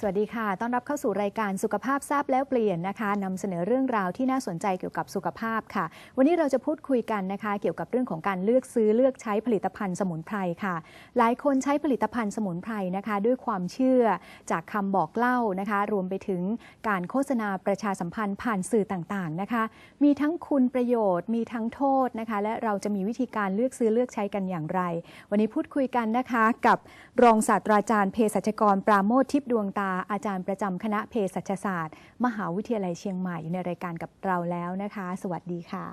สวัสดีค่ะ ต้อนรับเข้าสู่รายการสุขภาพทราบแล้วเปลี่ยนนะคะนำเสนอเรื่องราวที่น่าสนใจเกี่ยวกับสุขภาพค่ะ วันนี้เราจะพูดคุยกันนะคะ เกี่ยวกับเรื่องของการเลือกซื้อเลือกใช้ผลิตภัณฑ์สมุนไพรค่ะ หลายคนใช้ผลิตภัณฑ์สมุนไพรนะคะ ด้วยความเชื่อจากคำบอกเล่านะคะ รวมไปถึงการโฆษณาประชาสัมพันธ์ผ่านสื่อต่างๆนะคะ มีทั้งคุณประโยชน์ มีทั้งโทษนะคะ และเราจะมีวิธีการเลือกซื้อเลือกใช้กันอย่างไร วันนี้พูดคุยกันนะคะ กับรองศาสตราจารย์เภสัชกรปราโมททิพย์ดวงตาอาจารย์ประจำคณะเภสัชศาสตร์ มหาวิทยาลัยเชียงใหม่อยู่ในรายการกับเราแล้วนะคะ สวัสดีค่ะ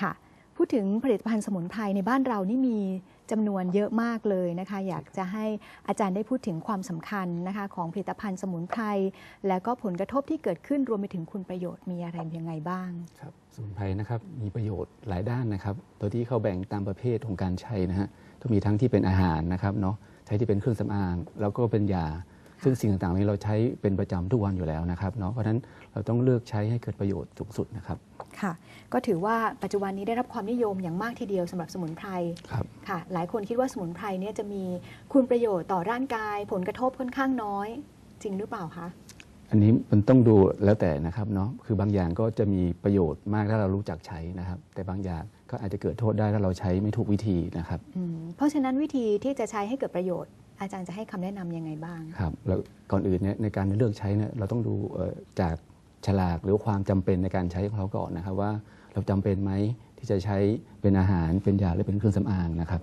ค่ะ พูดถึงผลิตภัณฑ์สมุนไพรในบ้านเรานี่มีจำนวนเยอะมากเลยนะคะ อยากจะให้อาจารย์ได้พูดถึงความสำคัญนะคะ ของผลิตภัณฑ์สมุนไพรแล้วก็ผลกระทบที่เกิดขึ้นรวมไปถึงคุณประโยชน์มีอะไรยังไงบ้างครับสมุนไพรนะครับมีประโยชน์หลายด้านนะครับโดยที่เขาแบ่งตามประเภทของการใช้นะฮะก็มีทั้งที่เป็นอาหารนะครับเนาะใช้ที่เป็นเครื่องสำอาง แล้วก็เป็นยา ซึ่งสิ่งต่างๆนี้เราใช้เป็นประจำทุกวันอยู่แล้วนะครับเนาะเพราะฉะนั้นเราต้องเลือกใช้ให้เกิดประโยชน์สูงสุดนะครับค่ะ ก็ถือว่าปัจจุบันนี้ได้รับความนิยมอย่างมากทีเดียวสำหรับสมุนไพรครับค่ะ หลายคนคิดว่าสมุนไพรเนี่ยจะมีคุณประโยชน์ต่อร่างกาย ผลกระทบค่อนข้างน้อย จริงหรือเปล่าคะอันนี้มันต้องดูแล้วแต่นะครับเนาะคือบางอย่างก็จะมีประโยชน์มากถ้าเรารู้จักใช้นะครับ แต่บางอย่างก็อาจจะเกิดโทษได้ถ้าเราใช้ไม่ถูกวิธีนะครับอืมเพราะฉะนั้นวิธีที่จะใช้ให้เกิดประโยชน์ อาจารย์จะให้คำแนะนำยังไงบ้าง ครับ แล้วก่อนอื่นเนี่ยในการเลือกใช้เนี่ยเราต้องดูเอ่อจากฉลากหรือความจำเป็นในการใช้ของเขาก่อนนะครับว่าเราจำเป็นไหมที่จะใช้เป็นอาหารเป็นยาหรือเป็นเครื่องสำอางนะครับ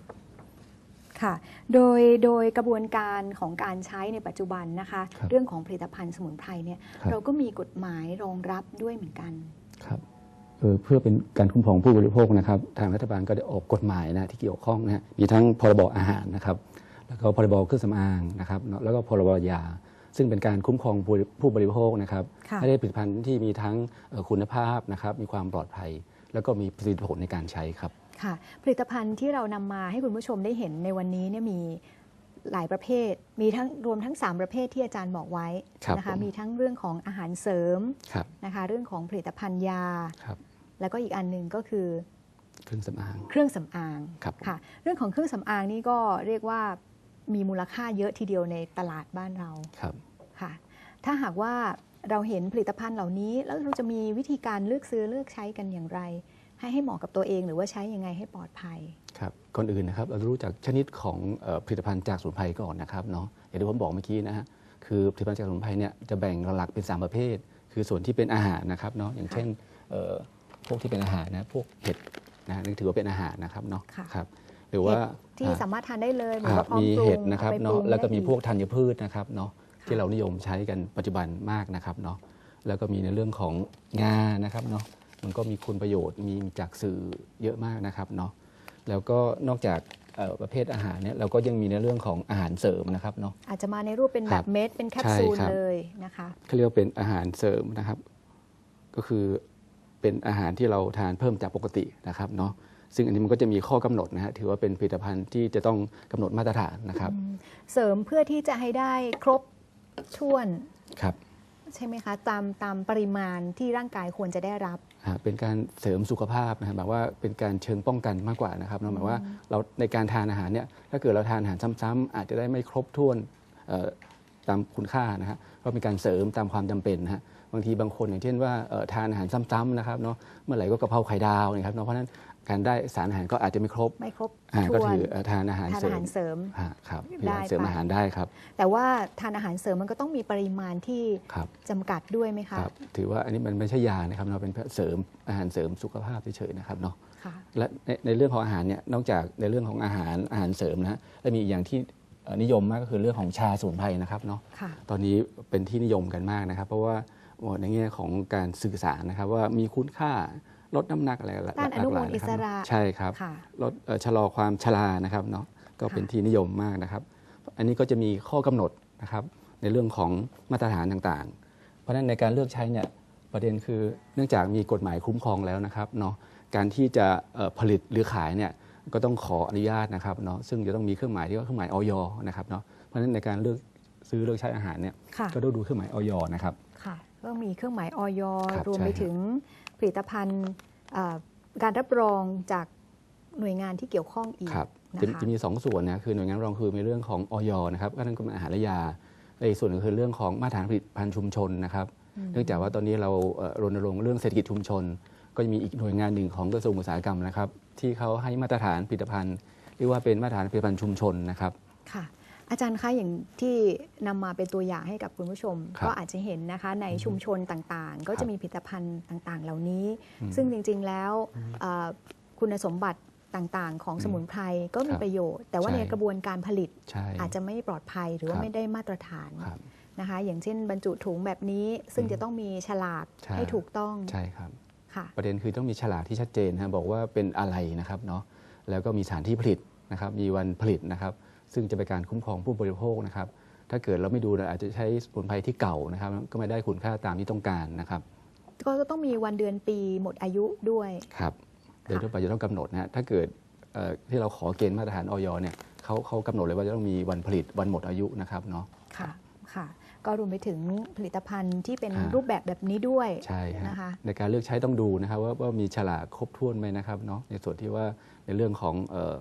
ค่ะโดยโดยกระบวนการของการใช้ในปัจจุบันนะคะครับเรื่องของผลิตภัณฑ์สมุนไพรเนี่ยครับเราก็มีกฎหมายรองรับด้วยเหมือนกันครับเอ่อเพื่อเป็นการคุ้มครองผู้บริโภคนะครับ ทางรัฐบาลก็ได้ออกกฎหมายนะที่เกี่ยวข้องนะฮะมีทั้งพรบอาหารนะครับ แล้วก็พรบเครื่องสำอางนะครับเนอะแล้วก็พรบยา ซึ่งเป็นการคุ้มครองผู้ผู้บริโภคนะครับค่ะให้ได้ผลิตภัณฑ์ที่มีทั้งเอ่อคุณภาพนะครับมีความปลอดภัย แล้วก็มีประสิทธิผลในการใช้ครับค่ะผลิตภัณฑ์ที่เรานำมาให้คุณผู้ชมได้เห็นในวันนี้เนี่ยมีหลายประเภท มีทั้งรวมทั้ง 3 ประเภทที่อาจารย์บอกไว้ครับนะคะผมมีทั้งเรื่องของอาหารเสริมครับนะคะเรื่องของผลิตภัณฑ์ยาครับแล้วก็อีกอันหนึ่งก็คือ เครื่องสำอาง เครื่องสำอางครับผมค่ะ เรื่องของเครื่องสำอางนี่ก็เรียกว่า มีมูลค่าเยอะทีเดียวในตลาดบ้านเราครับค่ะ ถ้าหากว่าเราเห็นผลิตภัณฑ์เหล่านี้ แล้วเราจะมีวิธีการเลือกซื้อเลือกใช้กันอย่างไร ให้ให้เหมาะกับตัวเองหรือว่าใช้ยังไงให้ปลอดภัยครับก่อนอื่นนะครับเรารู้จักชนิดของเอ่อผลิตภัณฑ์จากสมุนไพรก่อนนะครับเนาะอย่างที่ผมบอกเมื่อกี้นะฮะคือผลิตภัณฑ์จากสมุนไพรเนี่ยจะแบ่งหลักๆเป็น 3 ประเภท คือส่วนที่เป็นอาหารนะครับเนาะอย่างเช่นเอ่อพวกที่เป็นอาหารนะพวกเห็ดนะนี่ถือว่าเป็นอาหารนะครับเนาะค่ะครับ หรือว่าที่อ่าสามารถทานได้เลยเหมือนครัว่าบพร้อมมีปรุงเห็ดนะครับอไปปเนาะรุงแล้วก็มีได้อี พวกธัญพืชนะครับเนาะค่ะที่เรานิยมใช้กันปัจจุบันมากนะครับเนาะแล้วก็มีในเรื่องของงานะครับเนาะมันก็มีคุณประโยชน์มีจากสื่อเยอะมากนะครับเนาะแล้วก็นอกจากเอ่อประเภทอาหารเนี่ยเราก็ยังมีในเรื่องของอาหารเสริมนะครับเนาะ อาจจะมาในรูปเป็นคแบรับบเม็ดเป็นแคปซูลใช่ครับ เลยนะคะ เขาเรียกว่าเป็นอาหารเสริมนะครับ ก็คือเป็นอาหารที่เราทานเพิ่มจากปกตินะครับเนาะ ซึ่งอันนี้มันก็จะมีข้อกำหนดนะฮะถือว่าเป็นผลิตภัณฑ์ที่จะต้องกำหนดมาตรฐานนะครับอืมเสริมเพื่อที่จะให้ได้ครบถ้วนครับใช่ไหมคะ ตามตามปริมาณที่ร่างกายควรจะได้รับอ่าเป็นการเสริมสุขภาพนะครับแบบว่าเป็นการเชิงป้องกันมากกว่านะครับเนาะหมายว่าเราในการทานอาหารเนี่ยถ้าเกิดเราทานอาหารซ้ำๆอาจจะได้ไม่ครบถ้วนเอ่อตามคุณค่านะฮะก็มีการเสริมตามความจำเป็นนะฮะบางทีบางคนอย่างเช่นว่าเอ่อทานอาหารซ้ำๆนะครับเนาะเมื่อไหร่ก็กะเพราไข่ดาวนะครับเนาะเพราะฉะนั้น การได้สารอาหารก็อาจจะไม่ครบไม่ครบอ่าถ้ก็วนถือเอ่อทานอาหารทานเสริอาหามรเสริมอ่าครับได้เสริมไปอาหารได้ครับ แต่ว่าทานอาหารเสริมมันก็ต้องมีปริมาณที่ครับจำกัดด้วยไหมคคะรับถือว่าอันนี้มันไม่ใช่ยานะครับเราเป็นเสริมอาหารเสริมสุขภาพเฉยๆนะครับเนาะค่ะและในในเรื่องของอาหารเนี่ยนอกจากในเรื่องของอาหารอาหารเสริมนะฮะและมีอีกอย่างที่เอ่อนิยมมากก็คือเรื่องของชาสมุนไพรนะครับเนาะค่ะตอนนี้เป็นที่นิยมกันมากนะครับ เพราะว่าในแง่ของการสื่อสารนะครับว่ามีคุณค่า ลดน้ำหนักอะไรหลากต้านอนุมูลหลายอิสระใช่ครับค่ะลดเอ่อชะลอความชรานะครับเนาะก็เป็นค่ะที่นิยมมากนะครับ อันนี้ก็จะมีข้อกำหนดนะครับในเรื่องของมาตรฐานต่างๆ เพราะฉะนั้นในการเลือกใช้เนี่ยประเด็นคือเนื่องจากมีกฎหมายคุ้มครองแล้วนะครับเนาะการที่จะเอ่อผลิตหรือขายเนี่ยก็ต้องขออนุญาตนะครับเนาะซึ่งจะต้องมีเครื่องหมายที่ว่าเครื่องหมายออยนะครับเนาะเพราะฉะนั้นในการเลือกซื้อเลือกใช้อาหารเนี่ยค่ะก็ต้องดูเครื่องหมายออยนะครับค่ะก็มีเครื่องหมายออยครับรวมไปใช่ครับถึง ผลิตภัณฑ์เอ่อการรับรองจากหน่วยงานที่เกี่ยวข้องอีกครับนะจะคะจะมีสองส่วนนะคือหน่วยงานรองคือในเรื่องของออยนะครับก็นั่นก็เป็นอาหารและยาและอีกส่วนหนึงคือเรื่องของมาตรฐานผลิตภัณฑ์ชุมชนนะครับ เนื่องจากว่าตอนนี้เราเอ่อรณรงค์เรื่องเศรษฐกิจชุมชน ก็จะมีอีกหน่วยงานหนึ่งของกระทรวงอุตสาหกรรมนะครับ ที่เขาให้มาตรฐานผลิตภัณฑ์เรียกว่าเป็นมาตรฐานผลิตภัณฑ์ชุมชนนะครับค่ะ อาจารย์คะอย่างที่นำมาเป็นตัวอย่างให้กับคุณผู้ชมครับก็อาจจะเห็นนะคะในชุมชนต่างๆ ก็ครัจะบมีผลิตภัณฑ์ต่างๆ เหล่านี้อืมซึ่งจริงๆแล้วเอ่อคุณสมบัติต่างๆ ของสมุนไพรก็มีครับประโยชน์ แต่ว่าใช่ในกระบวนการผลิตใช่อาจจะไม่ปลอดภัยหรือว่าครับไม่ได้มาตรฐานครับนะคะอย่างเช่นบรรจุถุงแบบนี้ซึ่งอืมจะต้องมีฉลากใช่ให้ถูกต้องใช่ครับค่ะประเด็นคือต้องมีฉลากที่ชัดเจนนะบอกว่าเป็นอะไรนะครับเนาะแล้วก็มีสถานที่ผลิตนะครับมีวันผลิตนะครับ ซึ่งจะเป็นการคุ้มครองผู้บริโภคนะครับ ถ้าเกิดเราไม่ดูเราอาจจะใช้สมุนไพรที่เก่านะครับ ก็ไม่ได้คุณค่าตามที่ต้องการนะครับ ก็ต้องมีวันเดือนปีหมดอายุด้วยครับโดยทั่วไปจะต้องกำหนดนะฮะถ้าเกิดเอ่อที่เราขอเกณฑ์มาตรฐานออยเนี่ยเขาเขากำหนดเลยว่าจะต้องมีวันผลิตวันหมดอายุนะครับเนาะค่ะค่ะ ก็รวมไปถึงผลิตภัณฑ์ที่เป็นอ่ารูรูปแบบแบบนี้ด้วยใช่ฮะนะคะในการเลือกใช้ต้องดูนะครับว่าว่ามีฉลากครบถ้วนไหมนะครับเนาะในส่วนที่ว่าในเรื่องของเออ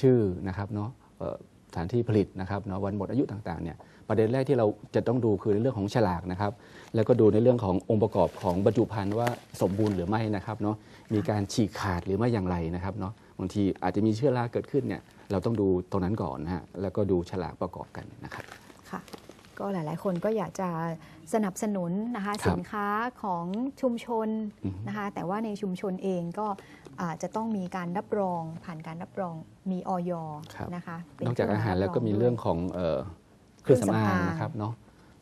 ชื่อนะครับเนาะเอ่อส ถานที่ผลิตนะครับเนาะวันหมดอายุต่างๆเนี่ยประเด็นแรกที่เราจะต้องดูคือในเรื่องของฉลากนะครับแล้วก็ดูในเรื่องขององค์ประกอบของบรรจุภัณฑ์ว่าสมบูรณ์หรือไม่นะครับเนาะมีการฉีกขาดหรือไม่อย่างไรนะครับเนาะบางทีอาจจะมีเชื้อราเกิดขึ้นเนี่ยเราต้องดูตรงนั้นก่อนนะฮะแล้วก็ดูฉลากประกอบกันนะครับค่ะก็หลาย ๆ คนก็อยากจะสนับสนุนนะคะครับสินค้าของชุมชนอือฮึนะคะแต่ว่าในชุมชนเองก็อา จจะต้องมีการรับรองผ่านการรับรองมีออยครับนะคะเป็นอกจากอาหารแล้วก็มีบเรื่องของเอ่อเครื่องสำอางเครื่องสำอางนะครับเนาะ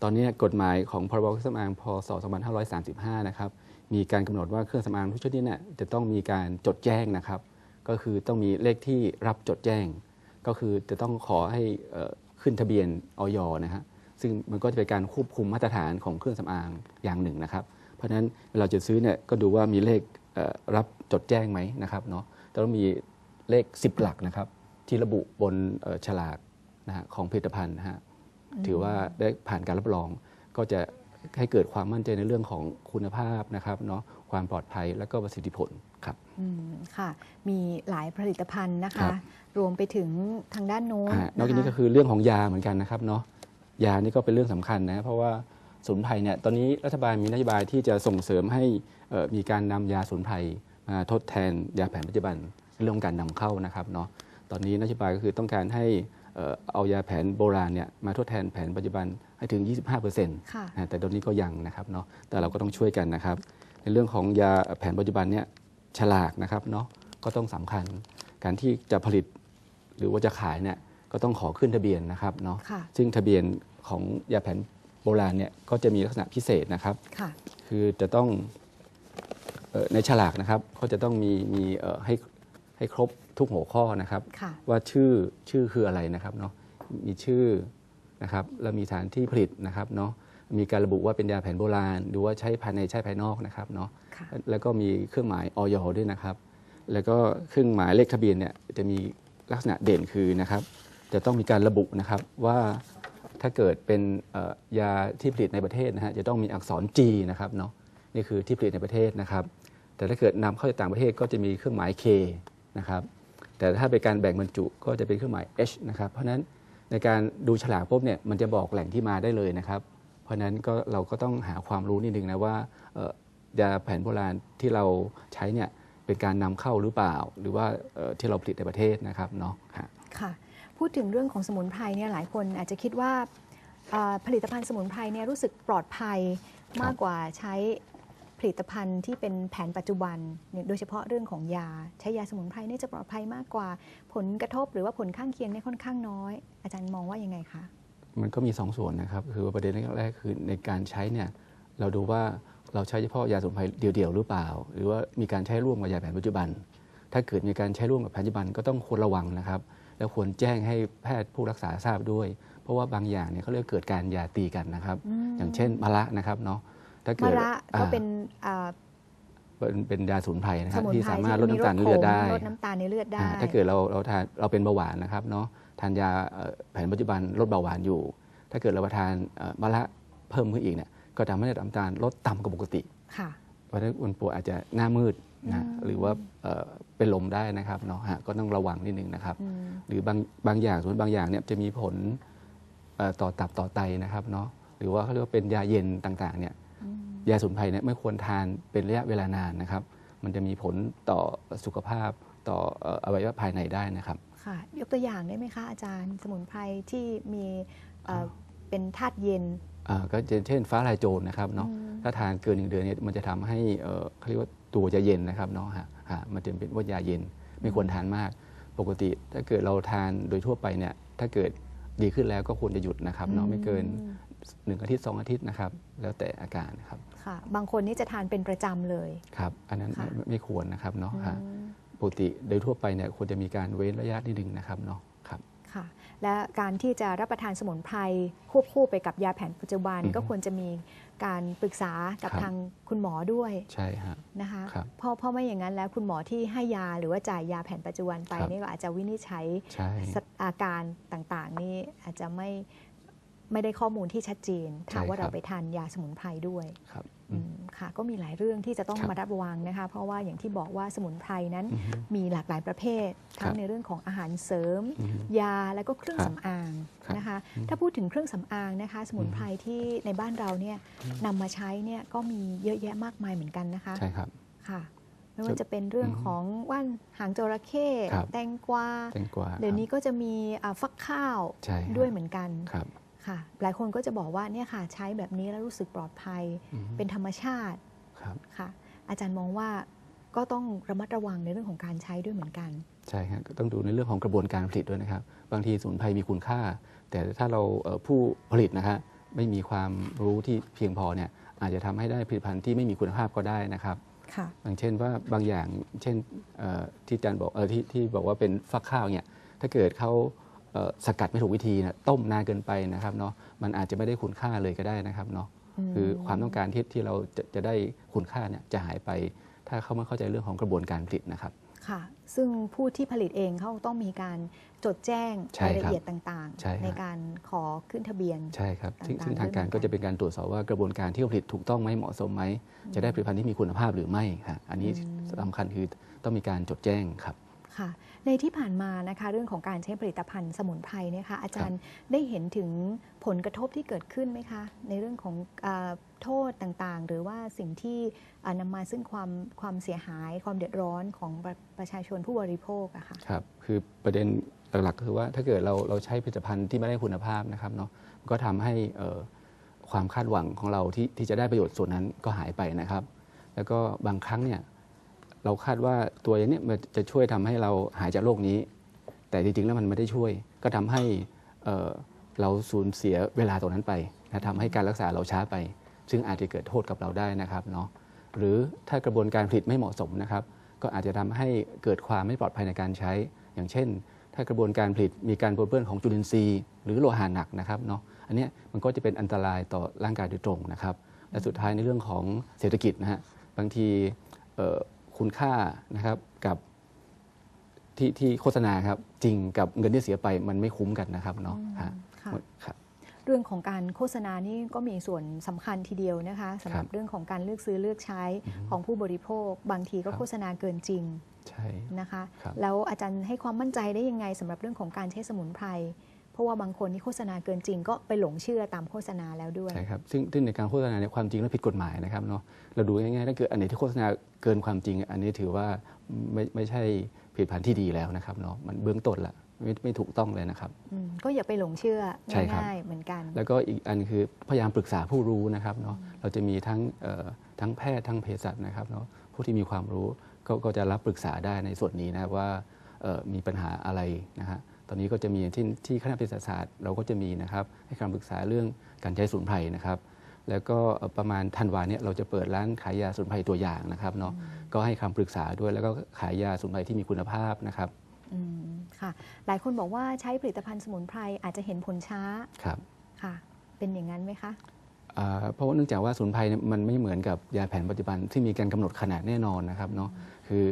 ตอนนี้กฎหมายของพรบเครื่องสำอางพศ 2535 นะครับมีการกำหนดว่าเครื่องสำอางทุกชนิดเนี่ยจะต้องมีการจดแจ้งนะครับ ก็คือต้องมีเลขที่รับจดแจ้ง ก็คือจะต้องขอให้เอ่อขึ้นทะเบียนออยนะฮะซึ่งมันก็จะเป็นการควบคุมมาตรฐานของเครื่องสำอางอย่างหนึ่งนะครับ เพราะฉะนั้นเวลาจะซื้อเนี่ยก็ดูว่ามีเลขเอ่อ รับจดแจ้งไหมนะครับเนาะต้องมีเลข 10 หลักนะครับ ที่ระบุบนเอ่อฉลากนะฮะของผลิตภัณฑ์นะฮะถือว่าได้ผ่านการรับรอง ก็จะให้เกิดความมั่นใจในเรื่องของคุณภาพนะครับเนาะความปลอดภัยและก็ประสิทธิผลครับอืมค่ะ มีหลายผลิตภัณฑ์นะครัคะบรวมไปถึงทางด้านโน้นอ่านอกจากนี้ะก็คะคือเรื่องของยาเหมือนกันนะครับเนาะยานี่ก็เป็นเรื่องสำคัญนะ เพราะว่า สมุนไพรเนี่ยตอนนี้รัฐบาลมีนโยบายที่จะส่งเสริมให้เอ่อมีการนำยาสมุนไพรมาทดแทนยาแผนปัจจุบันในเรื่องของการนำเข้านะครับเนาะตอนนี้นโยบายก็คือต้องการให้เอ่อเอายาแผนโบราณเนี่ยมาทดแทนแผนปัจจุบันให้ถึง 25%นค่ะะแต่ตอนนี้ก็ยังนะครับเนาะแต่เราก็ต้องช่วยกันนะครับ ในเรื่องของยาแผนปัจจุบันเนี่ยฉลากนะครับเนาะก็ต้องสำคัญการที่จะผลิตหรือว่าจะขายเนี่ยก็ต้องขอขึ้นทะเบียนนะครับเนาะค่ะซึ่งทะเบียนของยาแผน โบราณเนี่ยก็จะมีลักษณะพิเศษนะครับค่ะคือจะต้องเอ่อในฉลากนะครับก็จะต้องมีมีเอ่อให้ให้ครบทุกหัวข้อนะครับค่ะว่าชื่อชื่อคืออะไรนะครับเนาะมีชื่อนะครับแล้วมีสถานที่ผลิตนะครับเนาะมีการระบุว่าเป็นยาแผนโบราณหรือว่าใช้ภายในใช้ภายนอกนะครับเนาะค่ะแล้วก็มีเครื่องหมายออยด้วยนะครับ แล้วก็เครื่องหมายเลขทะเบียนเนี่ยจะมีลักษณะเด่นคือนะครับ จะต้องมีการระบุนะครับว่า ถ้าเกิดเป็นยาที่ผลิตในประเทศนะฮะจะต้องมีอักษร G นะครับเนาะนี่คือที่ผลิตในประเทศนะครับ แต่ถ้าเกิดนำเข้าจากต่างประเทศก็จะมีเครื่องหมาย K นะครับแต่ถ้าเป็นการแบ่งบรรจุก็จะเป็นเครื่องหมาย H นะครับเพราะฉะนั้นในการดูฉลากปุ๊บเนี่ยมันจะบอกแหล่งที่มาได้เลยนะครับ เพราะฉะนั้นก็เราก็ต้องหาความรู้นิดนึงนะว่ายาแผนโบราณที่เราใช้เนี่ยเป็นการนำเข้าหรือเปล่า หรือว่าที่เราผลิตในประเทศนะครับเนาะค่ะ พูดถึงเรื่องของสมุนไพรเนี่ยหลายคนอาจจะคิดว่าผลิตภัณฑ์สมุนไพรเนี่ยรู้สึกปลอดภัยมากกว่าใช้ผลิตภัณฑ์ที่เป็นแผนปัจจุบันโดยเฉพาะเรื่องของยา ใช้ยาสมุนไพรเนี่ยจะปลอดภัยมากกว่า ผลกระทบหรือว่าผลข้างเคียงเนี่ยค่อนข้างน้อย อาจารย์มองว่ายังไงคะมันก็มีสองส่วนนะครับ คือประเด็นแรกคือในการใช้เนี่ยเราดูว่าเราใช้เฉพาะยาสมุนไพรเดี่ยวๆหรือเปล่า หรือว่ามีการใช้ร่วมกับยาแผนปัจจุบัน ถ้าเกิดมีการใช้ร่วมกับแผนปัจจุบันก็ต้องควรระวังนะครับ แล้วควรแจ้งให้แพทย์ผู้รักษาทราบด้วย เพราะว่าบางอย่างเนี่ยเขาเรียกเกิดการยาตีกันนะครับอืมอย่างเช่นมะระนะครับเนาะถ้าเกิมะดระก็อ่าเป็นอ่าเป็นเป็นยาสมุนไพรนะคสรับมุนที่ไพรสามารถลที่ดมีน้ำตาลในเลือดได้ลดน้ำตาลในเลือดได้อ่าถ้าเกิดเราเราทานเราเป็นเบาหวานนะครับเนาะทานยาเอ่อแผนปัจจุบันลดเบาหวานอยู่ ถ้าเกิดเรามาทานเอ่อมะละเพิ่มขึ้นอีกเนี่ยก็ทำให้ระดับน้ำตาลลดต่ำกว่าปกติค่ะเพราะฉะนั้นคนป่วยอาจจะหน้ามืด นะอืมหรือว่าเอ่อเป็นลมได้นะครับเนาะฮะก็ต้องระวังนิดนึงนะครับอืมหรือบางบางอย่างสมมติบางอย่างเนี่ยจะมีผลเอ่อต่อตับต่อไตนะครับเนาะหรือว่าเขาเรียกว่าเป็นยาเย็นต่างๆเนี่ยอืมยาสมุนไพรเนี่ยไม่ควรทานเป็นระยะเวลานานนะครับ มันจะมีผลต่อสุขภาพต่อเอ่ออวัยวะภายในได้นะครับค่ะยกตัวอย่างได้ไหมคะอาจารย์สมุนไพรที่มีเอ่อเป็นธาตุเย็นอ่า ก็เช่นฟ้าลายโจรนะครับเนาะอืมถ้าทานเกินหนึ่งเดือนเนี่ยมันจะทำให้เอ่อเขาเรียกว่าตัวจะเย็นนะครับเนาะฮะฮะมันจะเป็นว่ายาเย็นไม่ควรทานมาก ปกติถ้าเกิดเราทานโดยทั่วไปเนี่ยถ้าเกิดดีขึ้นแล้วก็ควรจะหยุดนะครับเนาะไม่เกินอืมหนึ่งอาทิตย์สองอาทิตย์นะครับ แล้วแต่อาการนะครับค่ะ บางคนนี่จะทานเป็นประจำเลยครับ อันนั้นค่ะไม่ไม่ควรนะครับเนาะฮะอืมปกติโดยทั่วไปเนี่ยควรจะมีการเว้นระยะนิดนึงนะครับเนาะครับค่ะ และการที่จะรับประทานสมุนไพรควบคู่ไปกับยาแผนปัจจุบันอือฮึก็ควรจะมีการปรึกษากับครับทางคุณหมอด้วยใช่ฮะนะคะครับเพราะเพราะไม่อย่างนั้นแล้วคุณหมอที่ให้ยาหรือว่าจ่ายยาแผนปัจจุบันไปครับนี่ก็อาจจะวินิจฉัยใช่สถอาการต่างๆ นี่อาจจะไม่ไม่ได้ข้อมูลที่ชัดเจนถ้าว่าเราไปทานยาสมุนไพรด้วยครับอืม ค่ะก็มีหลายเรื่องที่จะต้องครับมารับระวังนะคะ เพราะว่าอย่างที่บอกว่าสมุนไพรนั้นอือฮึมีหลากหลายประเภท ทั้ครังบในเรื่องของอาหารเสริมอือฮึยาแล้วก็เครื่องครับสำอางครับนะคะอืมถ้าพูดถึงเครื่องสำอางนะคะ สมุนไพรที่ในบ้านเราเนี่ยนำมาใช้เนี่ยก็มีเยอะแยะมากมายเหมือนกันนะคะใช่ครับค่ะไม่ว่าจะเป็นเรื่องอืมของว่านหางจระเข้ครับแตงกวาแตงกวาเดี๋ยวนี้ก็จะมีอ่าฟักข้าวใช่ฮะด้วยเหมือนกัน ครับค่ะ หลายคนก็จะบอกว่าเนี่ยค่ะใช้แบบนี้แล้วรู้สึกปลอดภัยอือฮึเป็นธรรมชาติครับค่ะ อาจารย์มองว่าก็ต้องระมัดระวังในเรื่องของการใช้ด้วยเหมือนกัน ใช่ครับก็ต้องดูในเรื่องของกระบวนการผลิตด้วยนะครับ บางทีสมุนไพรมีคุณค่า แต่ถ้าเราเอ่อผู้ผลิตนะครับไม่มีความรู้ที่เพียงพอเนี่ยอาจจะทำให้ได้ผลิตภัณฑ์ที่ไม่มีคุณภาพก็ได้นะครับค่ะอย่างเช่นว่าบางอย่างเช่นเอ่อที่อาจารย์บอกเออที่ที่บอกว่าเป็นฟักข้าวเนี่ยถ้าเกิดเขาเอ่อ สกัดไม่ถูกวิธีนะต้มนานเกินไปนะครับเนาะมันอาจจะไม่ได้คุณค่าเลยก็ได้นะครับเนาะมคือความต้องการที่ที่เราจะจะได้คุณค่าเนี่ยจะหายไป ถ้าเขาไม่เข้าใจเรื่องของกระบวนการผลิตนะครับค่ะ ซึ่งผู้ที่ผลิตเองเขาต้องมีการจดแจ้งใช่รายครับละเอียดต่างใช่ๆฮะในการขอขึ้นทะเบียนใช่ครับซึ่งต่างๆซึ่งทางการด้วยเหมือนกันก็จะเป็นการตรวจสอบว่ากระบวนการที่ผลิตถูกต้องไหมเหมาะสมไหมจะได้ผลิตภัณฑ์ที่มีคุณภาพหรือไม่ค่ะอันนี้อืมสำคัญคือต้องมีการจดแจ้งครับ ค่ะ ในที่ผ่านมานะคะเรื่องของการใช้ผลิตภัณฑ์สมุนไพรเนี่ยค่ะอาจารย์ได้เห็นถึงผลกระทบที่เกิดขึ้นไหมคะ ในเรื่องของอาโทษต่างๆ หรือว่าสิ่งที่อ่านำมาซึ่งความความเสียหาย ความเดือดร้อนของประประชาชนผู้บริโภคอะค่ะครับคือประเด็นหลักๆก็คือว่าถ้าเกิดเราเราใช้ผลิตภัณฑ์ที่ไม่ได้คุณภาพนะครับเนาะมันก็ทำให้เอ่อความคาดหวังของเราที่ที่จะได้ประโยชน์ส่วนนั้นก็หายไปนะครับ แล้วก็บางครั้งเนี่ย เราคาดว่าตัวอย่างเนี้ยมันจะช่วยทำให้เราหายจากโรคนี้ แต่จริงๆแล้วมันไม่ได้ช่วย ก็ทำให้เเราสูญเสียเวลาตรงนั้นไปนะทำให้การรักษาเราช้าไป ซึ่งอาจจะเกิดโทษกับเราได้นะครับเนาะหรือถ้ากระบวนการผลิตไม่เหมาะสมนะครับ ก็อาจจะทำให้เกิดความไม่ปลอดภัยในการใช้ อย่างเช่น ถ้ากระบวนการผลิตมีการปนเปื้อนของจุลินทรีย์ หรือโลหะหนักนะครับเนาะอันนี้มันก็จะเป็นอันตรายต่อร่างกายโดยตรงนะครับและสุดท้ายในเรื่องของเศรษฐกิจนะฮะบางที คุณค่านะครับกับที่ที่โฆษณาครับจริงกับเงินที่เสียไปมันไม่คุ้มกันนะครับเนาะอืมฮะค่ะครับเรื่องของการโฆษณานี่ก็มีส่วนสำคัญทีเดียวนะคะสำหรับครับเรื่องของการเลือกซื้อเลือกใช้ของผู้บริโภค บางทีก็ครับโฆษณาเกินจริงใช่นะคะครับแล้วอาจารย์ให้ความมั่นใจได้ยังไงสำหรับเรื่องของการใช้สมุนไพร เพราะว่าบางคนที่โฆษณาเกินจริง ก็ไปหลงเชื่อตามโฆษณาแล้วด้วย ใช่ครับ ซึ่งซึ่งในการโฆษณาเนี่ยความจริงแล้วผิดกฎหมายนะครับเนาะ เราดูง่ายๆถ้าเกิดอันไหนที่โฆษณาเกินความจริง อันนี้ถือว่าไม่ไม่ใช่ผลิตภัณฑ์ที่ดีแล้วนะครับเนาะ มันเบื้องต้นละไม่ไม่ถูกต้องเลยนะครับอืมก็อย่าไปหลงเชื่อใช่ครับง่ายๆเหมือนกัน แล้วก็อีกอันคือพยายามปรึกษาผู้รู้นะครับเนาะ เราจะมีทั้งเอ่อทั้งแพทย์ทั้งเภสัชนะครับเนาะ ผู้ที่มีความรู้ก็ก็จะรับปรึกษาได้ในส่วนนี้นะครับว่าเอ่อมีปัญหาอะไรนะฮะ ตอนนี้ก็จะมีอย่างที่ที่คณะเภสัชศาสตร์เราก็จะมีนะครับให้คำปรึกษาเรื่องการใช้สมุนไพรนะครับ แล้วก็เอ่อประมาณธันวาเนี่ยเราจะเปิดร้านขายยาสมุนไพรตัวอย่างนะครับเนาะก็ให้คำปรึกษาด้วยแล้วก็ขายยาสมุนไพรที่มีคุณภาพนะครับอืมค่ะ หลายคนบอกว่าใช้ผลิตภัณฑ์สมุนไพรอาจจะเห็นผลช้าครับค่ะ เป็นอย่างนั้นไหมคะอ่าเพราะว่าเนื่องจากว่าสมุนไพรเนี่ยมันไม่เหมือนกับยาแผนปัจจุบันที่มีการกำหนดขนาดแน่นอนนะครับเนาะคือ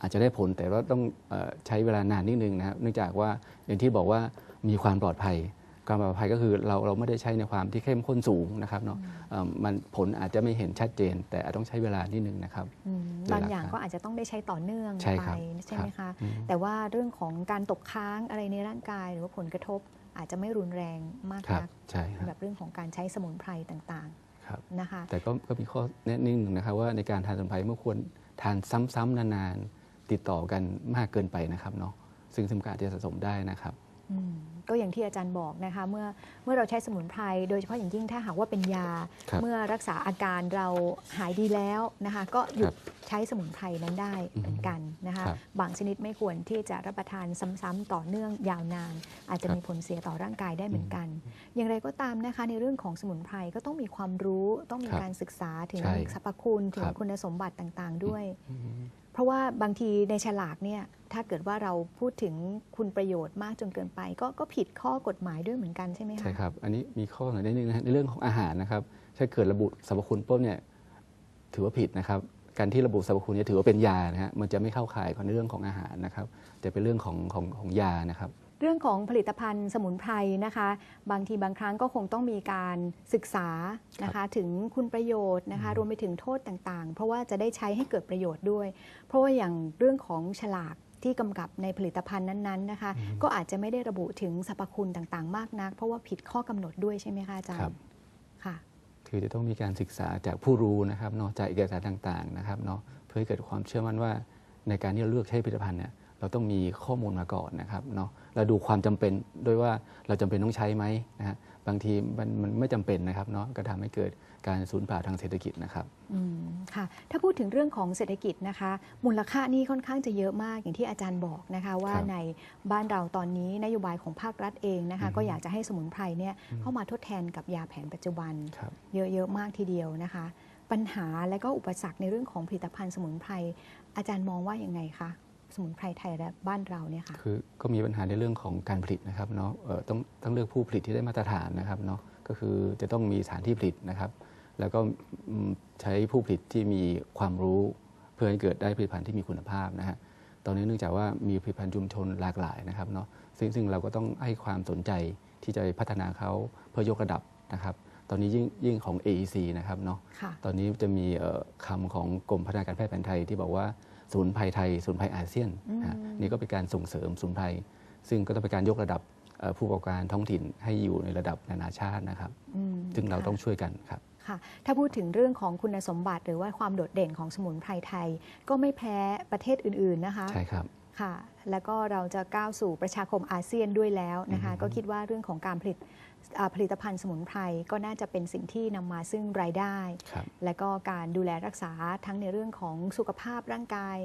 อาจจะได้ผลแต่ว่าต้องเออใช้เวลานานนิดนึงนะครับ เนื่องจากว่าอย่างที่บอกว่ามีความปลอดภัย ความปลอดภัยก็คือเราเราไม่ได้ใช้ในความที่เข้มข้นสูงนะครับเนาะเอ่อมันผลอาจจะไม่เห็นชัดเจน แต่อาจต้องใช้เวลานิดนึงนะครับอืมเวลาบางอย่างก็อาจจะต้องได้ใช้ต่อเนื่องใช่ไปครับใช่ไหมครัคะบอืมแต่ว่าเรื่องของการตกค้างอะไรในร่างกาย หรือว่าผลกระทบอาจจะไม่รุนแรงมากครับนักใช่ครับแบบเรื่องของการใช้สมุนไพรต่างครับๆนะคะแต่ก็ก็มีข้อแนะนิดหนึ่งนะครับว่าในการทานสมุนไพรเมื่อควรทานซ้ำๆนานๆ ติดต่อกันมากเกินไปนะครับเนาะซึ่งสมการจะสะสมได้นะครับอืมก็อย่างที่อาจารย์บอกนะคะเมื่อเมื่อเราใช้สมุนไพรโดยเฉพาะอย่างยิ่งถ้าหากว่าเป็นยาครับเมื่อรักษาอาการเราหายดีแล้วนะคะก็หยุครัดบใช้สมุนไพรนั้นได้เหมือนกันนะคะครับบางชนิดไม่ควรที่จะรับประทานซ้ำๆต่อเนื่องยาวนาน อาจจะครับมีผลเสียต่อร่างกายได้เหมือนกัน อย่างไรก็ตามนะคะในเรื่องของสมุนไพรก็ต้องมีความรู้ต้องมีครับการศึกษาถึงใช่สรรพคุณถึงครับคุณสมบัติต่างๆ ด้วยอืมเพราะว่าบางทีในฉลากเนี่ยถ้าเกิดว่าเราพูดถึงคุณประโยชน์มากจนเกินไป ก็ก็ผิดข้อกฎหมายด้วยเหมือนกันใช่ไหมคะใช่ครับ อันนี้มีข้อหน่อยนิดนึงนะในเรื่องของอาหารนะครับถ้าเกิดระบุสรรพคุณปุ๊บเนี่ยถือว่าผิดนะครับ การที่ระบุสรรพคุณเนี่ยถือว่าเป็นยานะฮะมันจะไม่เข้าข่ายในเรื่องของอาหารนะครับจะเป็นเรื่องของของของยานะครับ เรื่องของผลิตภัณฑ์สมุนไพรนะคะ บางทีบางครั้งก็คงต้องมีการศึกษานะคะถึงคุณประโยชน์นะคะรวมไปถึงโทษต่างๆ เพราะว่าจะได้ใช้ให้เกิดประโยชน์ด้วย เพราะว่าอย่างเรื่องของฉลากที่กำกับในผลิตภัณฑ์นั้นๆนะคะ ก็อาจจะไม่ได้ระบุถึงสรรพคุณต่างๆ มากนัก เพราะว่าผิดข้อกำหนดด้วยใช่ไหมคะอาจารครับย์ค่ะคือจะต้องมีการศึกษาจากผู้รู้นะครับเนาะจากเอกสารต่างๆนะครับเนาะเพื่อให้เกิดความเชื่อมั่นว่าในการที่เราเลือกใช้ผลิตภัณฑ์เนี่ย เราต้องมีข้อมูลมาก่อนนะครับเนาะเราดูความจำเป็นด้วยว่าเราจำเป็นต้องใช้ไหมนะฮะบางทีมันมันไม่จำเป็นนะครับเนาะก็ทำให้เกิดการสูญเปล่าทางเศรษฐกิจนะครับอืมค่ะ ถ้าพูดถึงเรื่องของเศรษฐกิจนะคะ มูลค่านี่ค่อนข้างจะเยอะมากอย่างที่อาจารย์บอกนะคะ ว่าครับในบ้านเราตอนนี้นโยบายของภาครัฐเองนะคะอืมก็อยากจะให้สมุนไพรเนี่ยเข้ามาทดแทนกับยาแผนปัจจุบันครับเยอะๆมากทีเดียวนะคะ ปัญหาและก็อุปสรรคในเรื่องของผลิตภัณฑ์สมุนไพรอาจารย์มองว่ายังไงคะ สมุนไพรไทยและบ้านเราเนี่ยค่ะ คือก็มีปัญหาในเรื่องของการผลิตนะครับเนาะเอ่อต้องต้องเลือกผู้ผลิตที่ได้มาตรฐานนะครับเนาะก็คือจะต้องมีสถานที่ผลิตนะครับ แล้วก็อืมใช้ผู้ผลิตที่มีความรู้เพื่อให้เกิดได้ผลิตภัณฑ์ที่มีคุณภาพนะฮะตอนนี้เนื่องจากว่ามีผลิตภัณฑ์ชุมชนหลากหลายนะครับเนาะซึ่งซึ่งเราก็ต้องให้ความสนใจที่จะพัฒนาเขาเพื่อยกระดับนะครับ ตอนนี้ยิ่งยิ่งของ AEC นะครับเนาะค่ะตอนนี้จะมีเอ่อคำของกรมพัฒนาการแพทย์แผนไทยที่บอกว่า สมุนไพรไทยสมุนไพรอาเซียนนะฮะอืมนี่ก็เป็นการส่งเสริมสมุนไพรซึ่งก็ต้องเป็นการยกระดับเอ่อผู้ประกอบการท้องถิ่นให้อยู่ในระดับนานาชาตินะครับอืมซึ่งเราค่ะต้องช่วยกันครับค่ะถ้าพูดถึงเรื่องของคุณสมบัติหรือว่าความโดดเด่นของสมุนไพรไทย ก็ไม่แพ้ประเทศอื่น ๆ นะคะ ใช่ครับ ค่ะ แล้วก็เราจะก้าวสู่ประชาคมอาเซียนด้วยแล้วนะคะอืมก็คิดว่าเรื่องของการผลิตอ่าผลิตภัณฑ์สมุนไพรก็น่าจะเป็นสิ่งที่นำมาซึ่งรายได้ครับและก็การดูแลรักษาทั้งในเรื่องของสุขภาพร่างกาย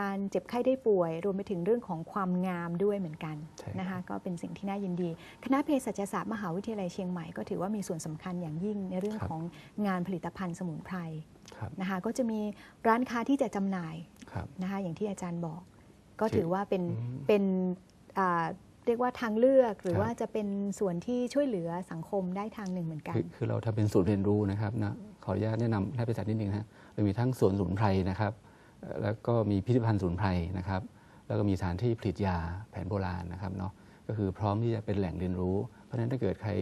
การเจ็บไข้ได้ป่วย รวมไปถึงเรื่องของความงามด้วยเหมือนกันใช่ครับนะคะก็เป็นสิ่งที่น่ายินดี คณะเภสัชศาสตร์มหาวิทยาลัยเชียงใหม่ก็ถือว่ามีส่วนสำคัญอย่างยิ่งในเรื่องของงานผลิตภัณฑ์สมุนไพรครับนะคะก็จะมีร้านค้าที่จะจำหน่ายครับนะคะอย่างที่อาจารย์บอก ก็คือถือว่าเป็นอืมเป็นอ่าเรียกว่าทางเลือกหรือครับว่าจะเป็นส่วนที่ช่วยเหลือสังคมได้ทางหนึ่งเหมือนกันคือคือเราทำเป็นศูนย์เรียนรู้นะครับนะขออนุญาตแนะนำให้ไปจัดนิดนึงนะฮะเรามีทั้งสวนสมุนไพรนะครับเอ่อแล้วก็มีพิพิธภัณฑ์สมุนไพรนะครับ แล้วก็มีสถานที่ผลิตยาแผนโบราณนะครับเนาะก็คือพร้อมที่จะเป็นแหล่งเรียนรู้ เพราะฉะนั้นถ้าเกิดใคร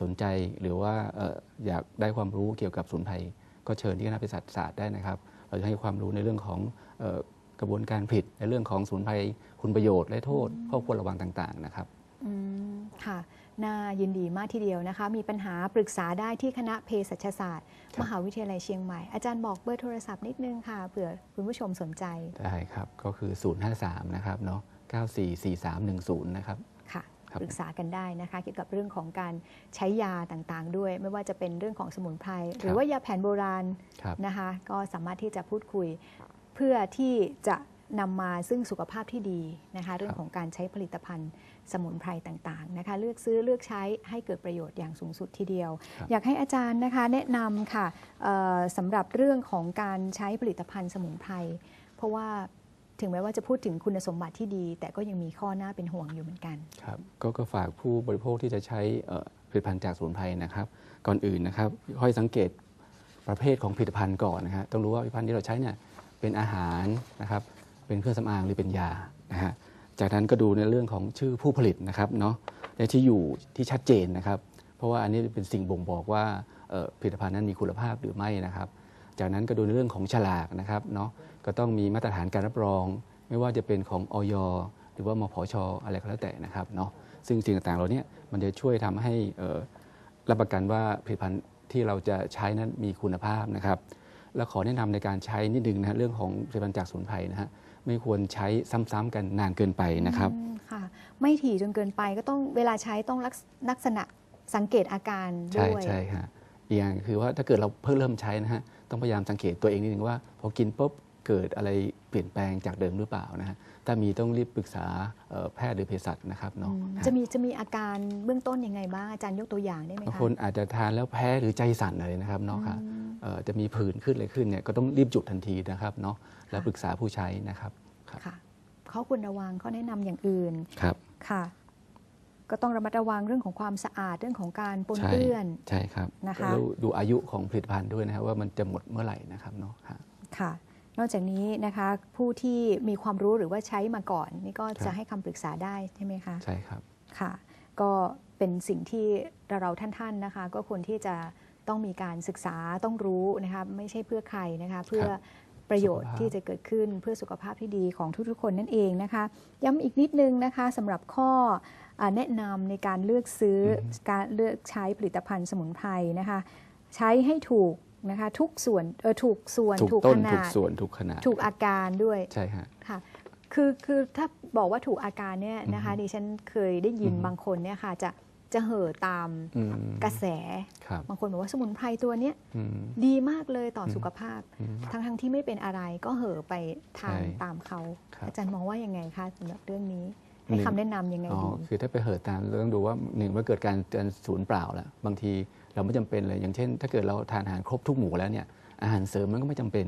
สนใจหรือว่าเอ่ออยากได้ความรู้เกี่ยวกับสมุนไพรก็เชิญที่คณะเภสัชศาสตร์ได้นะครับ เราจะให้ความรู้ในเรื่องของเอ่อ กระบวนการผลิตในเรื่องของสมุนไพรคุณประโยชน์และโทษข้อควรระวังต่างๆนะครับอืมค่ะน่ายินดีมากทีเดียวนะคะ มีปัญหาปรึกษาได้ที่คณะเภสัชศาสตร์ครับมหาวิทยาลัยเชียงใหม่ อาจารย์บอกเบอร์โทรศัพท์นิดนึงค่ะเผื่อคุณผู้ชมสนใจ ได้ครับ ก็คือ 053 นะครับเนาะ944310 นะครับค่ะครับปรึกษากันได้นะคะ เกี่ยวกับเรื่องของการใช้ยาต่างๆ ด้วย ไม่ว่าจะเป็นเรื่องของสมุนไพรหรือว่ายาแผนโบราณครับนะคะ ก็สามารถที่จะพูดคุย เพื่อที่จะนำมาซึ่งสุขภาพที่ดีนะคะเรื่องของการใช้ผลิตภัณฑ์สมุนไพรต่างๆนะคะเลือกซื้อเลือกใช้ให้เกิดประโยชน์อย่างสูงสุดทีเดียวครับอยากให้อาจารย์นะคะแนะนำค่ะเอ่อสำหรับเรื่องของการใช้ผลิตภัณฑ์สมุนไพรเพราะว่าถึงแม้ว่าจะพูดถึงคุณสมบัติที่ดี แต่ก็ยังมีข้อหน้าเป็นห่วงอยู่เหมือนกันครับก็ก็ฝากผู้บริโภคที่จะใช้เอ่อผลิตภัณฑ์จากสมุนไพรนะครับ ก่อนอื่นนะครับค่อยสังเกตประเภทของผลิตภัณฑ์ก่อนนะฮะต้องรู้ว่าผลิตภัณฑ์ที่เราใช้เนี่ย เป็นอาหารนะครับเป็นเครื่องสำอางหรือเป็นยานะฮะจากนั้นก็ดูในเรื่องของชื่อผู้ผลิตนะครับเนาะและที่อยู่ที่ชัดเจนนะครับ เพราะว่าอันนี้เป็นสิ่งบ่งบอกว่าผลิตภัณฑ์นั้นมีคุณภาพหรือไม่นะครับ จากนั้นก็ดูในเรื่องของฉลากนะครับเนาะก็ต้องมีมาตรฐานการรับรอง ไม่ว่าจะเป็นของออยหรือว่ามพชอะไรก็แล้วแต่นะครับเนาะซึ่งสิ่งต่างๆเหล่านี้มันจะช่วยทำให้รับประกันว่าผลิตภัณฑ์ที่เราจะใช้นั้นมีคุณภาพนะครับ แล้วขอแนะนำในการใช้นิดนึงนะฮะเรื่องของผลิตภัณฑ์จากสมุนไพรนะฮะไม่ควรใช้ซ้ำๆกันนานเกินไปนะครับอืมค่ะไม่ถี่จนเกินไปก็ต้องเวลาใช้ต้องลักษลักษณะสังเกตอาการใช่ด้วยใช่ฮะอีกอย่างคือว่าถ้าเกิดเราเพิ่งเริ่มใช้นะฮะต้องพยายามสังเกตตัวเองนิดนึงว่าพอกินปุ๊บ เกิดอะไรเปลี่ยนแปลงจากเดิมหรือเปล่านะฮะถ้ามีต้องรีบปรึกษาเอ่อแพทย์หรือเภสัชนะครับเนาะอืมฮะจะมีจะมีอาการเบื้องต้นยังไงบ้างอาจารย์ยกตัวอย่างได้ไหมบางคะคนอาจจะทานแล้วแพ้หรือใจสั่นอะไรนะครับเนาะค่ะอืมเอ่อจะมีผื่นขึ้นอะไรขึ้นเนี่ยก็ต้องรีบจุดทันทีนะครับเนาะแล้วปรึกษาผู้ใช้นะครับครับค่ะข้อควรระวังข้อแนะนำอย่างอื่นครับค่ะก็ต้องระมัดระวังเรื่องของความสะอาดเรื่องของการปนใช่เปื้อนใช่ครับนะคะแล้วดูอายุของผลิตภัณฑ์ด้วยนะครับว่ามันจะหมดเมื่อไหร่นะครับเนาะฮะค่ะ นอกจากนี้นะคะผู้ที่มีความรู้หรือว่าใช้มาก่อน นี่ก็ครัจะบให้คำปรึกษาได้ใช่ไหมคะใช่ครับค่ะ ก็เป็นสิ่งที่เราเราท่านๆนะคะ ก็ควรที่จะต้องมีการศึกษาต้องรู้นะคะไม่ใช่เพื่อใครนะคะเพื่อประโยชน์สุขภาพที่จะเกิดขึ้นเพื่อสุขภาพที่ดีของทุกๆคนนั่นเองนะคะ ย้ำอีกนิดนึงนะคะสำหรับข้ออาแนะนำในการเลือกซื้ออการเลือกใช้ผลิตภัณฑ์สมุนไพรนะคะ ใช้ให้ถูก นะคะทุกส่วนเออถูกส่วนถูกต้นขนาถูกดส่วนถูกขนาดถูกอาการด้วยใช่ฮะค่ะคือคือถ้าบอกว่าถูกอาการเนี่ยนะคะอือฮึดิฉันเคยได้ยินอือฮึบางคนเนี่ยค่ะจะจะเห่อตามอืมกระแสครับบางคนบอกว่าสมุนไพรตัวเนี้ยอืมดีมากเลยต่ออมสุขภาพอืมทั้งทั้งที่ไม่เป็นอะไรก็เห่อไปทานใช่ตามเขาครับอาจารย์มองว่ายังไงคะสำหรับเรื่องนี้หนึ่ให้งคำแนะนำยังไงอ๋อดีคือถ้าไปเหิดตามเราต้องดูว่าหนึ่งว่าเกิดการการสูญเปล่าแล้วบางที เราไม่จำเป็นเลยอย่างเช่น ถ้าเกิดเราทานอาหารครบทุกหมู่แล้วเนี่ยอาหารเสริมมันก็ไม่จำเป็น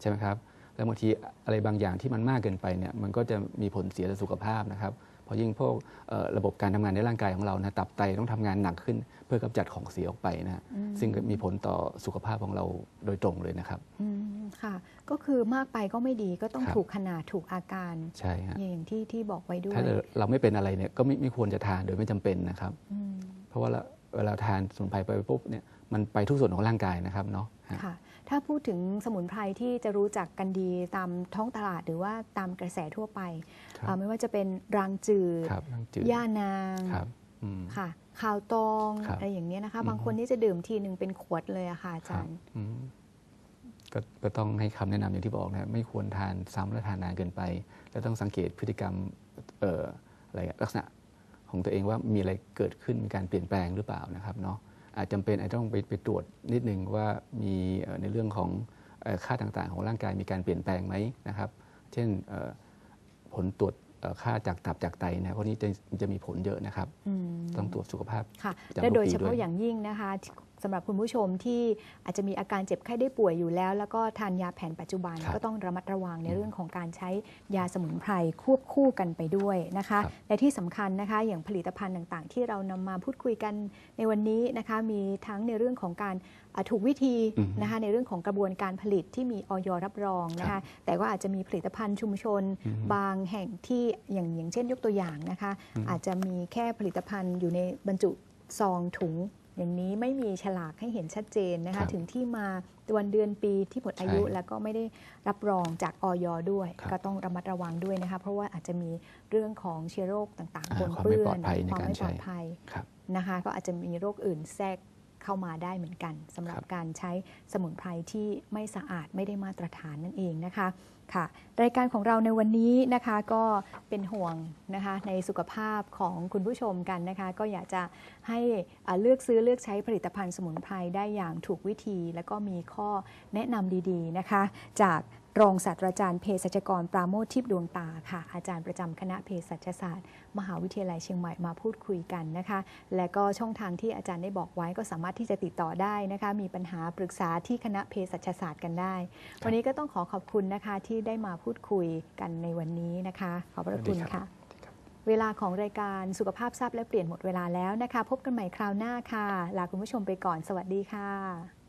ใช่ไหมครับแล้วบางทีอะไรบางอย่างที่มันมากเกินไปเนี่ยมันก็จะมีผลเสียต่อสุขภาพนะครับเพราะยิ่งพวกเอ่อระบบการทำงานในร่างกายของเรานะตับไตต้องทำงานหนักขึ้น เพื่อกำจัดของเสียออกไปนะฮะอืมซึ่งก็มีผลต่อสุขภาพของเราโดยตรงเลยนะครับอืมค่ะ ก็คือมากไปก็ไม่ดีก็ต้องครับถูกขนาดถูกอาการใช่ฮะอย่างที่ที่บอกไว้ด้วยถ้าเราไม่เป็นอะไรเนี่ยก็ไม่ไม่ควรจะทานโดยไม่จำเป็นนะครับอืมเพราะว่า เราเวลาทานสมุนไพรไปปุ๊บเนี่ยมันไปทุกส่วนของร่างกายนะครับเนาะฮะค่ะถ้าพูดถึงสมุนไพรที่จะรู้จักกันดีตามท้องตลาดหรือว่าตามกระแสทั่วไปครับอ่าไม่ว่าจะเป็นรางจืดครับน้ำจืดย่านางครับอืมค่ะข่าวตองครับอะไรอย่างเงี้ยนะคะอืมบางคนที่จะดื่มทีหนึ่งเป็นขวดเลยอะค่ะอาครัจาบรย์อืมก็ก็ต้องให้คำแนะนำอย่างที่บอกนะครับไม่ควรทานซ้ำและทานนานเกินไป แล้วต้องสังเกตพฤติกรรมเอ่ออะไรอะลักษณะ ของตัวเองว่ามีอะไรเกิดขึ้นมีการเปลี่ยนแปลงหรือเปล่านะครับเนาะอาจจำเป็นอาจจะต้องไปไปตรวจนิดนึงว่ามีเอ่อในเรื่องของเอ่อค่าต่างๆ ของร่างกายมีการเปลี่ยนแปลงไหมนะครับ เช่นเอ่อผลตรวจเอ่อค่าจากตับจากไตนะพวกนี้จะจะมีผลเยอะนะครับอืมต้องตรวจสุขภาพค่ะจำและโดยทุกปีเฉพาะด้วยอย่างยิ่งนะคะ สำหรับคุณผู้ชมที่อาจจะมีอาการเจ็บไข้ได้ป่วยอยู่แล้ว แล้วก็ทานยาแผนปัจจุบันครับก็ต้องระมัดระวังในอืมเรื่องของการใช้ยาสมุนไพรควบคู่กันไปด้วยนะคะครับและที่สำคัญนะคะ อย่างผลิตภัณฑ์ต่างๆ ที่เรานำมาพูดคุยกันในวันนี้นะคะ มีทั้งในเรื่องของการอะถูกวิธีอืมนะคะในเรื่องของกระบวนการผลิตที่มีออยรับรองนะครัคะบแต่ก็อาจจะมีผลิตภัณฑ์ชุมชนอืมบางแห่งที่อย่างอย่างเช่นยกตัวอย่างนะคะอืมอาจจะมีแค่ผลิตภัณฑ์อยู่ในบรรจุซองถุง อย่างนี้ไม่มีฉลากให้เห็นชัดเจนนะครัคะบถึงที่มาวันเดือนปีที่หมดอายุ ใช่แล้วก็ไม่ได้รับรองจากออยด้วย ครับก็ต้องระมัดระวังด้วยนะคะเพราะว่าอาจจะมีเรื่องของเชื้อโรคต่างๆอ่าปนความเปื้ไม่อปลอนดภัยในความการไม่ปลอดใช้ ภัย ครับ นะคะก็อาจจะมีโรคอื่นแทรก เข้ามาได้เหมือนกันสำหรับครับการใช้สมุนไพรที่ไม่สะอาดไม่ได้มาตรฐานนั่นเองนะคะค่ะรายการของเราในวันนี้นะคะก็เป็นห่วงนะคะในสุขภาพของคุณผู้ชมกันนะคะ ก็อยากจะให้อ่าเลือกซื้อเลือกใช้ผลิตภัณฑ์สมุนไพรได้อย่างถูกวิธี แล้วก็มีข้อแนะนำดีๆนะคะ จาก รองศาสตราจารย์เภสัชกรปราโมททิพย์ดวงตาค่ะ อาจารย์ประจำคณะเภสัชศาสตร์ มหาวิทยาลัยเชียงใหม่มาพูดคุยกันนะคะ และก็ช่องทางที่อาจารย์ได้บอกไว้ก็สามารถที่จะติดต่อได้นะคะ มีปัญหาปรึกษาที่คณะเภสัชศาสตร์กันได้ วันนี้ก็ต้องขอขอบคุณนะคะที่ได้มาพูดคุยกันในวันนี้นะคะ ขอบพระคุณสวัสดีครัค่ะบเวลาของรายการสุขภาพทราบและเปลี่ยนหมดเวลาแล้วนะคะ พบกันใหม่คราวหน้าค่ะ ลาคุณผู้ชมไปก่อน สวัสดีค่ะ